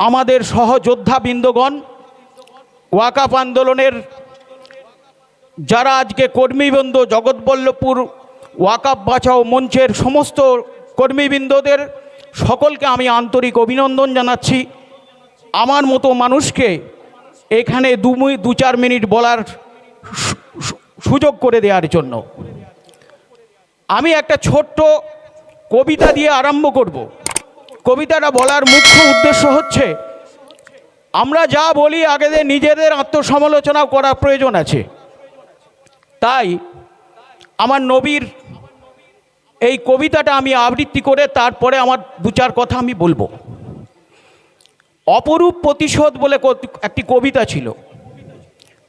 আমাদের সহযোদ্ধা বৃন্দগণ ওয়াকাফ আন্দোলনের যারা আজকে কর্মীবৃন্দ জগৎবল্লভপুর ওয়াকাফ বাঁচাও মঞ্চের সমস্ত কর্মীবৃন্দদের সকলকে আমি আন্তরিক অভিনন্দন জানাচ্ছি। আমার মতো মানুষকে এখানে দু দু চার মিনিট বলার সুযোগ করে দেওয়ার জন্য। আমি একটা ছোট্ট কবিতা দিয়ে আরম্ভ করব। কবিতাটা বলার মুখ্য উদ্দেশ্য হচ্ছে, আমরা যা বলি আগেদের নিজেদের আত্মসমালোচনা করার প্রয়োজন আছে। তাই আমার নবীর এই কবিতাটা আমি আবৃত্তি করে তারপরে আমার দু চার কথা আমি বলব। অপরূপ প্রতিশোধ বলে একটি কবিতা ছিল।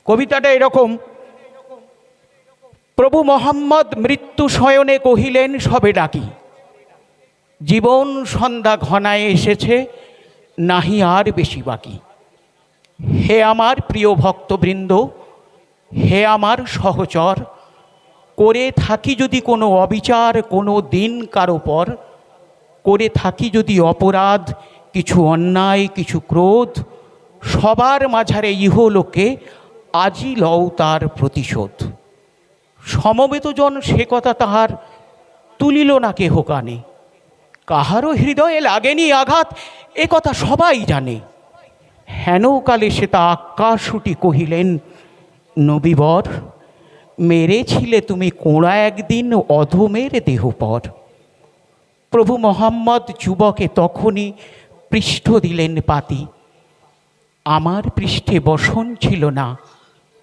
কবিতাটা এরকম, প্রভু মোহাম্মদ মৃত্যু শয়নে কহিলেন সবে ডাকি। জীবন সন্ধ্যা ঘনায় এসেছে, নাহি আর বেশি বাকি। হে আমার প্রিয় ভক্তবৃন্দ, হে আমার সহচর, করে থাকি যদি কোনো অবিচার, কোনো দিন কারও পর, করে থাকি যদি অপরাধ, কিছু অন্যায়, কিছু ক্রোধ, সবার মাঝারে ইহলোকে আজই লও তার প্রতিশোধ। সমবেতজন সে কথা তাহার তুলিল না কেহ কানে। কাহারও হৃদয়ে লাগেনি আঘাত, এ কথা সবাই জানে। হেন কালে সে তা আকাশুটি কহিলেন নবীবর মেরেছিলে তুমি কোঁড়া একদিন অধমের দেহ পর প্রভু মোহাম্মদ যুবকে তখনই পৃষ্ঠ দিলেন পাতি। আমার পৃষ্ঠে বসন ছিল না,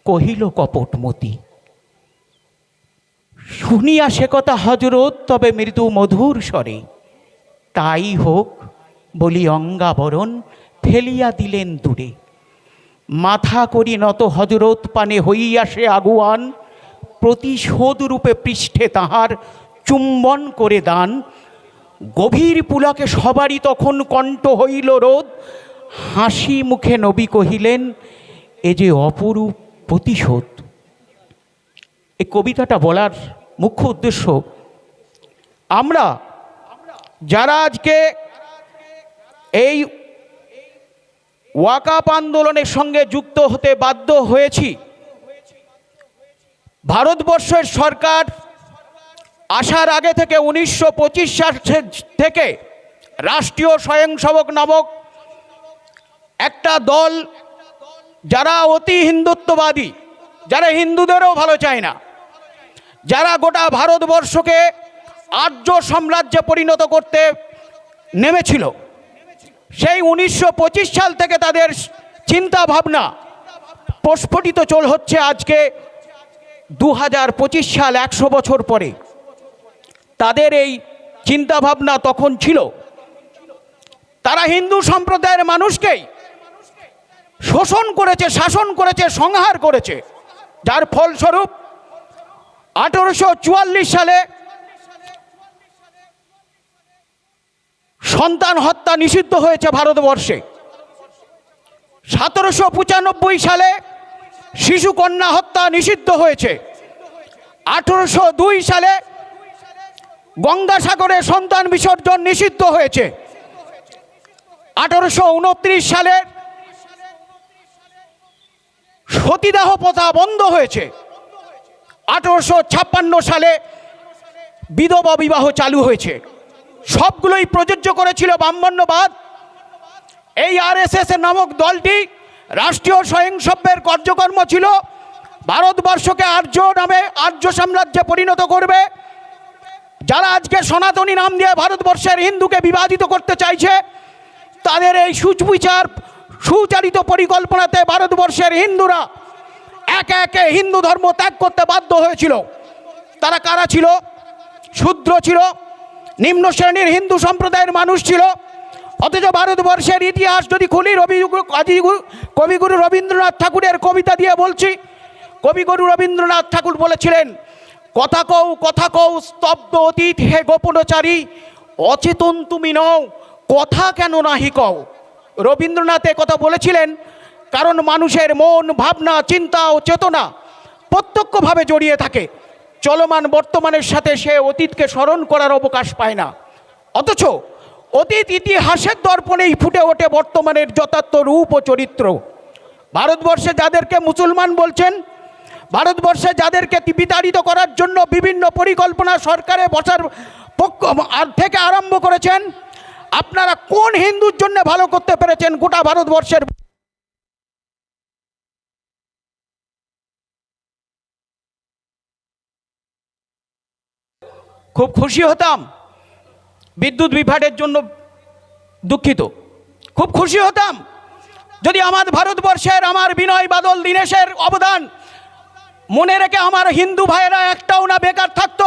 কহিল কপটমতি। শুনিয়া সে কথা হজরত তবে মৃদু মধুর স্বরে তাই হোক, বলি অঙ্গাবরণ ফেলিয়া দিলেন দূরে। মাথা করি নত হজরত পানে হইয়া সে আগুয়ান, প্রতিশোধ রূপে পৃষ্ঠে তাহার চুম্বন করে দান। গভীর পুলাকে সবারই তখন কণ্ঠ হইল রোদ হাসি মুখে নবী কহিলেন, এ যে অপরূপ প্রতিশোধ। এই কবিতাটা বলার মুখ্য উদ্দেশ্য, আমরা যারা আজকে এই ওয়াকাপ আন্দোলনের সঙ্গে যুক্ত হতে বাধ্য হয়েছি, ভারতবর্ষের সরকার আসার আগে থেকে উনিশশো পঁচিশ সাল থেকে রাষ্ট্রীয় স্বয়ংসেবক নামক একটা দল যারা অতি হিন্দুত্ববাদী, যারা হিন্দুদেরও ভালো চায় না, যারা গোটা ভারতবর্ষকে আর্য সাম্রাজ্যে পরিণত করতে নেমেছিল। সেই উনিশশো পঁচিশ সাল থেকে তাদের চিন্তা ভাবনা প্রস্ফুটিত চল হচ্ছে আজকে দু হাজার পঁচিশ সাল একশো বছর পরে। তাদের এই চিন্তা ভাবনা তখন ছিল। তারা হিন্দু সম্প্রদায়ের মানুষকেই শোষণ করেছে, শাসন করেছে, সংহার করেছে। যার ফলস্বরূপ আঠেরোশো চুয়াল্লিশ সালে সন্তান হত্যা নিষিদ্ধ হয়েছে ভারতবর্ষে। সতেরোশো পঁচানব্বই সালে শিশু কন্যা হত্যা নিষিদ্ধ হয়েছে। আঠেরোশো দুই সালে গঙ্গাসাগরে সন্তান বিসর্জন নিষিদ্ধ হয়েছে। আঠেরোশো উনত্রিশ সালে সতীদাহ প্রথা বন্ধ হয়েছে। আঠেরোশো ছাপ্পান্ন সালে বিধবা বিবাহ চালু হয়েছে। সবগুলোই প্রযোজ্য করেছিল ব্রাহ্মণ্যবাদ। এই আরএসএস নামক দলটি রাষ্ট্রীয় স্বয়ংসেব্যের কার্যকর্ম ছিল। ভারতবর্ষকে আর্য নামে আর্য সাম্রাজ্যে পরিণত করবে। যারা আজকে সনাতনী নাম দিয়ে ভারতবর্ষের হিন্দুকে বিভাজিত করতে চাইছে, তাদের এই সুচবিচার সুচারিত পরিকল্পনাতে ভারতবর্ষের হিন্দুরা একে একে হিন্দু ধর্ম ত্যাগ করতে বাধ্য হয়েছিল। তারা কারা ছিল? শূদ্র ছিল নিম্ন শ্রেণির হিন্দু সম্প্রদায়ের মানুষ ছিল। অথচ ভারতবর্ষের ইতিহাস যদি খুলি, রবি কাজীগুরু কবিগুরু রবীন্দ্রনাথ ঠাকুরের কবিতা দিয়ে বলছি। কবিগুরু রবীন্দ্রনাথ ঠাকুর বলেছিলেন, কথা কৌ কথা কও, স্তব্ধ অতীত হে গোপনচারী, অচেতন তুমি নও, কথা কেন নাহি কও? রবীন্দ্রনাথ কথা বলেছিলেন কারণ মানুষের মন, ভাবনা, চিন্তা ও চেতনা প্রত্যক্ষভাবে জড়িয়ে থাকে। চলমান বর্তমানের সাথে সে অতীতকে স্মরণ করার অবকাশ পায় না। অথচ অতীত ইতিহাসের দর্পণেই ফুটে ওঠে বর্তমানের যথার্থ রূপ ও চরিত্র। ভারতবর্ষে যাদেরকে মুসলমান বলছেন, ভারতবর্ষে যাদেরকে বিতাড়িত করার জন্য বিভিন্ন পরিকল্পনা সরকারে বসার পক্ষ থেকে আরম্ভ করেছেন, আপনারা কোন হিন্দুর জন্য ভালো করতে পেরেছেন গোটা ভারতবর্ষের খুব খুশি হতাম। বিদ্যুৎ বিভাগের জন্য দুঃখিত। খুব খুশি হতাম। যদি আমার ভারতবর্ষের আমার বিনয় বাদল দীনেশের অবদান মনে রেখে আমার হিন্দু ভাইয়েরা একটাও না বেকার থাকত,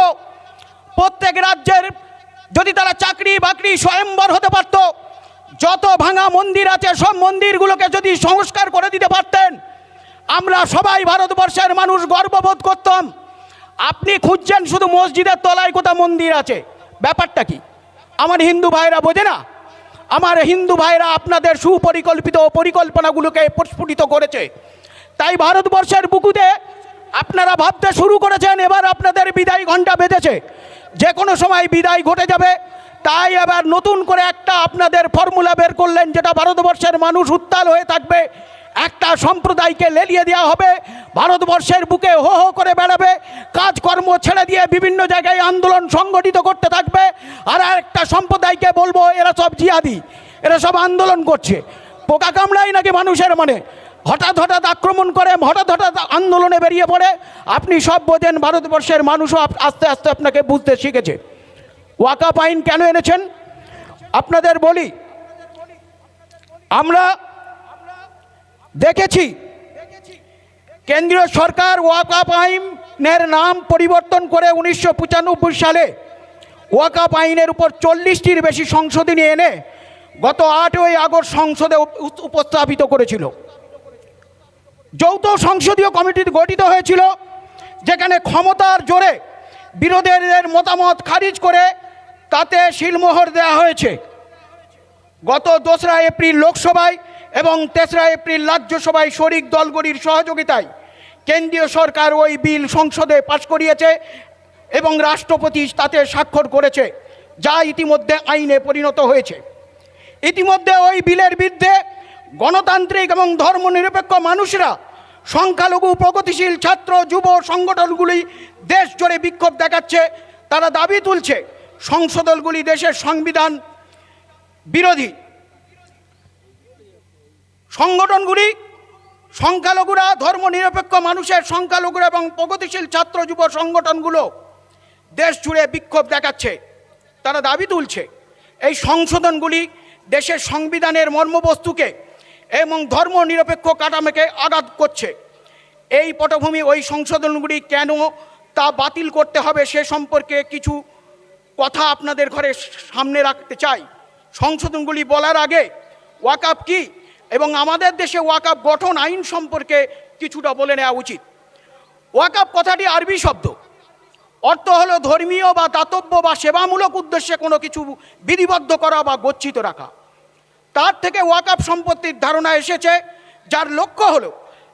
প্রত্যেক রাজ্যের যদি তারা চাকরি বাকরি স্বয়ম্বর হতে পারত, যত ভাঙা মন্দির আছে সব মন্দিরগুলোকে যদি সংস্কার করে দিতে পারতেন, আমরা সবাই ভারতবর্ষের মানুষ গর্ববোধ করতাম। আপনি খুঁজছেন শুধু মসজিদের তলায় কোথা মন্দির আছে। ব্যাপারটা কি? আমার হিন্দু ভাইরা বোঝে না? আমার হিন্দু ভাইরা আপনাদের সুপরিকল্পিত পরিকল্পনাগুলোকে প্রস্ফুটিত করেছে। তাই ভারতবর্ষের বুকুতে আপনারা ভাবতে শুরু করেছেন, এবার আপনাদের বিদায় ঘণ্টা বেঁধেছে। যে কোনো সময় বিদায় ঘটে যাবে। তাই এবার নতুন করে একটা আপনাদের ফর্মুলা বের করলেন, যেটা ভারতবর্ষের মানুষ উত্তাল হয়ে থাকবে। একটা সম্প্রদায়কে লেলিয়ে দেওয়া হবে। ভারতবর্ষের বুকে হো হো করে বেড়াবে। কাজকর্ম ছেড়ে দিয়ে বিভিন্ন জায়গায় আন্দোলন সংগঠিত করতে থাকবে। আর একটা সম্প্রদায়কে বলব, এরা সব জিয়াদি এরা সব আন্দোলন করছে। পোকা কামড়াই নাকি মানুষের মানে। হঠাৎ হঠাৎ আক্রমণ করে, হঠাৎ হঠাৎ আন্দোলনে বেরিয়ে পড়ে। আপনি সব বোঝেন, ভারতবর্ষের মানুষও আস্তে আস্তে আপনাকে বুঝতে শিখেছে। ওয়াকাপ আইন কেন এনেছেন? আপনাদের বলি, আমরা দেখেছি। কেন্দ্রীয় সরকার ওয়াকাপ আইনের নাম পরিবর্তন করে উনিশশো পঁচানব্বই সালে ওয়াকাপ আইনের উপর চল্লিশটির বেশি সংশোধনী এনে গত আটই আগস্ট সংসদে উপ- উপস্থাপিত করেছিল। যৌথ সংসদীয় কমিটি গঠিত হয়েছিল, যেখানে ক্ষমতার জোরে বিরোধীদের মতামত খারিজ করে তাতে শিলমোহর দেওয়া হয়েছে। গত দোসরা এপ্রিল লোকসভায় এবং তেসরা এপ্রিল রাজ্যসভায় শরিক দলগুলির সহযোগিতায় কেন্দ্রীয় সরকার ওই বিল সংসদে পাশ করিয়েছে এবং রাষ্ট্রপতি তাতে স্বাক্ষর করেছে, যা ইতিমধ্যে আইনে পরিণত হয়েছে। ইতিমধ্যে ওই বিলের বিরুদ্ধে গণতান্ত্রিক এবং ধর্মনিরপেক্ষ মানুষরা সংখ্যালঘু প্রগতিশীল ছাত্র যুব সংগঠনগুলি দেশ জুড়ে বিক্ষোভ দেখাচ্ছে, তারা দাবি তুলছে সংশোধনগুলি দেশের সংবিধান বিরোধী। সংগঠনগুলি সংখ্যালঘুরা, ধর্মনিরপেক্ষ মানুষের সংখ্যালঘুরা এবং প্রগতিশীল ছাত্র যুব সংগঠনগুলো দেশ জুড়ে বিক্ষোভ দেখাচ্ছে, তারা দাবি তুলছে, এই সংশোধনগুলি দেশের সংবিধানের মর্মবস্তুকে এবং ধর্ম নিরপেক্ষ কাঠামোকে আঘাত করছে। এই পটভূমি, ওই সংশোধনগুলি কেন তা বাতিল করতে হবে সে সম্পর্কে কিছু কথা আপনাদের ঘরে সামনে রাখতে চাই। সংশোধনগুলি বলার আগে ওয়াকাপ কি? এবং আমাদের দেশে ওয়াকাপ গঠন আইন সম্পর্কে কিছুটা বলে নেওয়া উচিত। ওয়াকাপ কথাটি আরবি শব্দ। অর্থ হলো ধর্মীয় বা দাতব্য বা সেবামূলক উদ্দেশ্যে কোনো কিছু বিধিবদ্ধ করা বা গচ্ছিত রাখা। তার থেকে ওয়াকাপ সম্পত্তির ধারণা এসেছে, যার লক্ষ্য হলো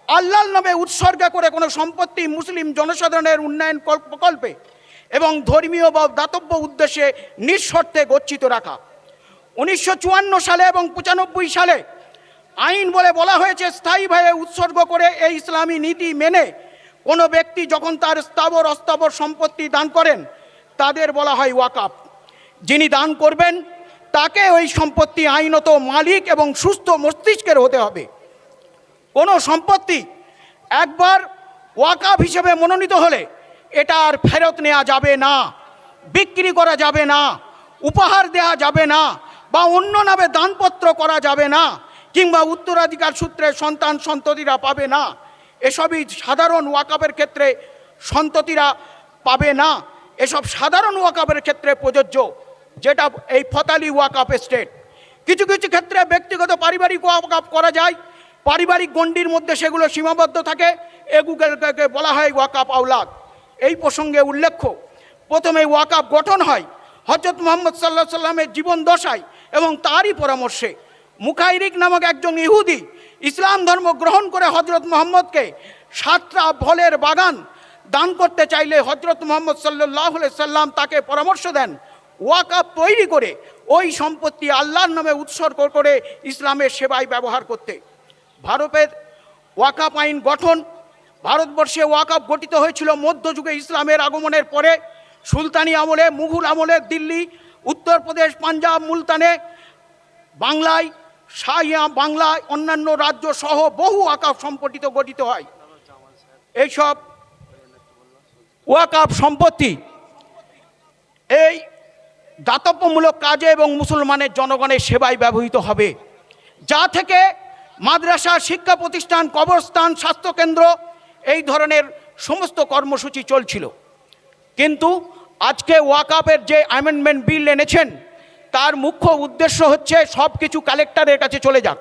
আল্লাহর নামে উৎসর্গা করে কোনো সম্পত্তি মুসলিম জনসাধারণের উন্নয়ন প্রকল্পে এবং ধর্মীয় বা দাতব্য উদ্দেশ্যে নিঃশর্তে গচ্ছিত রাখা। উনিশশো চুয়ান্ন সালে এবং পঁচানব্বই সালে আইন বলে বলা হয়েছে স্থায়ীভাবে উৎসর্গ করে এই ইসলামী নীতি মেনে কোনো ব্যক্তি যখন তার স্থাবর অস্থাবর সম্পত্তি দান করেন, তাদের বলা হয় ওয়াকাপ যিনি দান করবেন, তাকে ওই সম্পত্তি আইনত মালিক এবং সুস্থ মস্তিষ্কের হতে হবে। কোনো সম্পত্তি একবার ওয়াকাফ হিসেবে মনোনীত হলে এটা আর ফেরত নেওয়া যাবে না, বিক্রি করা যাবে না, উপহার দেওয়া যাবে না বা অন্য নামে দানপত্র করা যাবে না। কিংবা উত্তরাধিকার সূত্রে সন্তান সন্ততিরা পাবে না। এসবই সাধারণ ওয়াকাফের ক্ষেত্রে সন্ততিরা পাবে না। এসব সাধারণ ওয়াকাফের ক্ষেত্রে প্রযোজ্য, যেটা এই ফতালি ওয়াকাফ স্টেট। কিছু কিছু ক্ষেত্রে ব্যক্তিগত পারিবারিক ওয়াকাপ করা যায়, পারিবারিক গণ্ডির মধ্যে সেগুলো সীমাবদ্ধ থাকে এগুলোকে বলা হয় ওয়াকাপ আউলাদ এই প্রসঙ্গে উল্লেখ্য, প্রথমে ওয়াকাপ গঠন হয় হজরত মোহাম্মদ সাল্লাহ সাল্লামের জীবন দশায় এবং তারই পরামর্শে। মুখাইরিক নামক একজন ইহুদি ইসলাম ধর্ম গ্রহণ করে হজরত মোহাম্মদকে সাতটা ফলের বাগান দান করতে চাইলে হজরত মোহাম্মদ সাল্লাহ সাল্লাম তাকে পরামর্শ দেন ওয়াকাপ তৈরি করে ওই সম্পত্তি আল্লাহর নামে উৎসর্গ করে ইসলামের সেবায় ব্যবহার করতে। ভারতের ওয়াকাপ আইন গঠন ভারতবর্ষে ওয়াকাপ গঠিত হয়েছিল মধ্যযুগে ইসলামের আগমনের পরে। সুলতানি আমলে, মুঘল আমলে, দিল্লি, উত্তরপ্রদেশ, পাঞ্জাব, মুলতানে, বাংলায় শাহিয়া বাংলায় অন্যান্য রাজ্য সহ বহু ওয়াকাপ সম্পত্তিত গঠিত হয়। এইসব ওয়াকাপ সম্পত্তি এই দাতব্যমূলক কাজে এবং মুসলমানের জনগণের সেবায় ব্যবহৃত হবে। যা থেকে মাদ্রাসা, শিক্ষা প্রতিষ্ঠান, কবরস্থান, স্বাস্থ্যকেন্দ্র এই ধরনের সমস্ত কর্মসূচি চলছিল। কিন্তু আজকে ওয়াকাপের যে অ্যামেন্ডমেন্ট বিল এনেছেন তার মুখ্য উদ্দেশ্য হচ্ছে সব কিছু কালেক্টরের কাছে চলে যাক।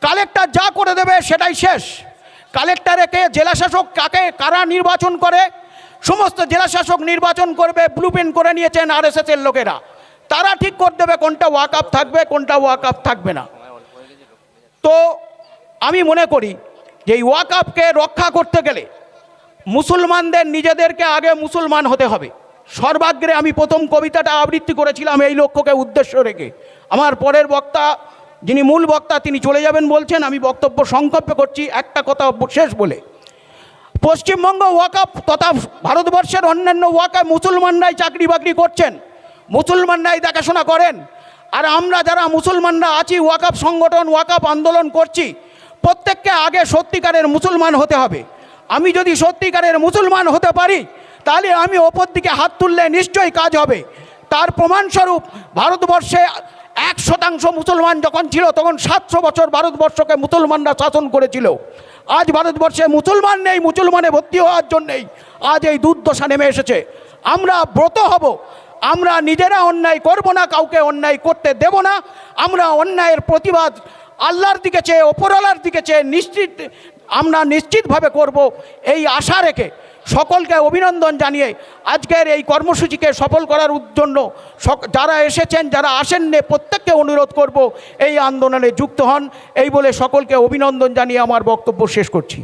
কালেক্টর যা করে দেবে সেটাই শেষ। কালেক্টরেকে জেলাশাসক কাকে? কারা নির্বাচন করে? সমস্ত জেলাশাসক নির্বাচন করবে ব্লুপ্রিন্ট করে নিয়েছেন আর এর লোকেরা। তারা ঠিক করে দেবে কোনটা ওয়াকআপ থাকবে, কোনটা ওয়াকআপ থাকবে না। তো আমি মনে করি যে এই ওয়াকআপকে রক্ষা করতে গেলে মুসলমানদের নিজেদেরকে আগে মুসলমান হতে হবে। সর্বাগ্রে আমি প্রথম কবিতাটা আবৃত্তি করেছিলাম এই লক্ষ্যকে উদ্দেশ্য রেখে। আমার পরের বক্তা, যিনি মূল বক্তা, তিনি চলে যাবেন বলছেন, আমি বক্তব্য সংক্ষেপ করছি, একটা কথা শেষ বলে। পশ্চিমবঙ্গ ওয়াকাপ তথা ভারতবর্ষের অন্যান্য ওয়াকাপ মুসলমানরাই চাকরি বাকরি করছেন। মুসলমানরাই দেখাশোনা করেন। আর আমরা যারা মুসলমানরা আছি ওয়াকাপ সংগঠন ওয়াকাপ আন্দোলন করছি, প্রত্যেককে আগে সত্যিকারের মুসলমান হতে হবে। আমি যদি সত্যিকারের মুসলমান হতে পারি তাহলে আমি ওপর দিকে হাত তুললে নিশ্চয়ই কাজ হবে। তার প্রমাণস্বরূপ ভারতবর্ষে এক শতাংশ মুসলমান যখন ছিল, তখন সাতশো বছর ভারতবর্ষকে মুসলমানরা শাসন করেছিল। আজ ভারতবর্ষে মুসলমান নেই, মুসলমানে ভর্তি হওয়ার জন্যেই আজ এই দুর্দশা নেমে এসেছে। আমরা ব্রত হব, আমরা নিজেরা অন্যায় করব না, কাউকে অন্যায় করতে দেব না। আমরা অন্যায়ের প্রতিবাদ আল্লাহর দিকে চেয়ে, ওপরওয়ালার দিকে চেয়ে নিশ্চিত, আমরা নিশ্চিতভাবে করব। এই আশা রেখে সকলকে অভিনন্দন জানিয়ে আজকের এই কর্মসূচিকে সফল করার জন্য যারা এসেছেন, যারা আসেননি, প্রত্যেককে অনুরোধ করব এই আন্দোলনে যুক্ত হন। এই বলে সকলকে অভিনন্দন জানিয়ে আমার বক্তব্য শেষ করছি।